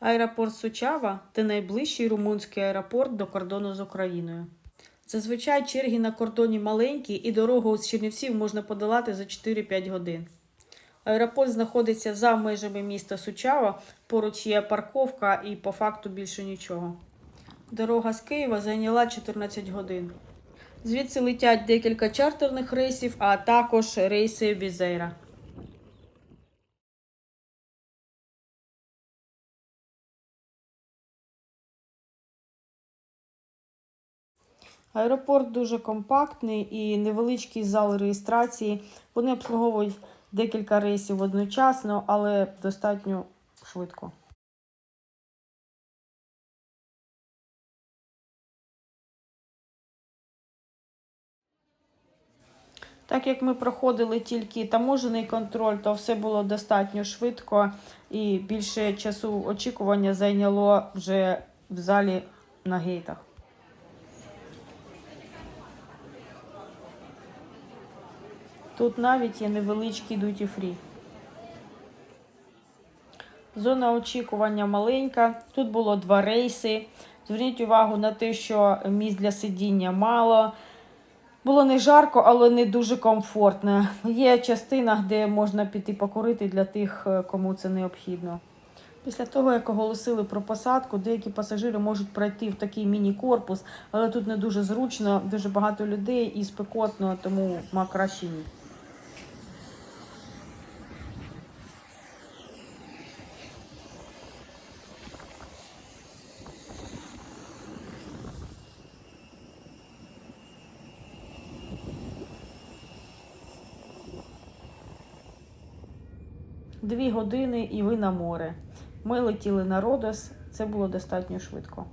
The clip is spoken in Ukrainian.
Аеропорт Сучава це найближчий румунський аеропорт до кордону з Україною. Зазвичай черги на кордоні маленькі і дорогу з Чернівців можна подолати за 4-5 годин. Аеропорт знаходиться за межами міста Сучава, поруч є парковка і по факту більше нічого. Дорога з Києва зайняла 14 годин. Звідси летять декілька чартерних рейсів, а також рейси Візейра. Аеропорт дуже компактний і невеличкий зал реєстрації. Вони обслуговують декілька рейсів одночасно, але достатньо швидко. Так як ми проходили тільки таможений контроль, то все було достатньо швидко і більше часу очікування зайняло вже в залі на гейтах. Тут навіть є невеличкий duty free. Зона очікування маленька. Тут було два рейси. Зверніть увагу на те, що місць для сидіння мало. Було не жарко, але не дуже комфортно. Є частина, де можна піти покурити для тих, е, кому це необхідно. Після того, як оголосили про посадку, деякі пасажири можуть пройти в такий міні-корпус, але тут не дуже зручно, дуже багато людей і спекотно, тому ма краще ні. Дві години і ви на море. Ми летіли на Родос, це було достатньо швидко.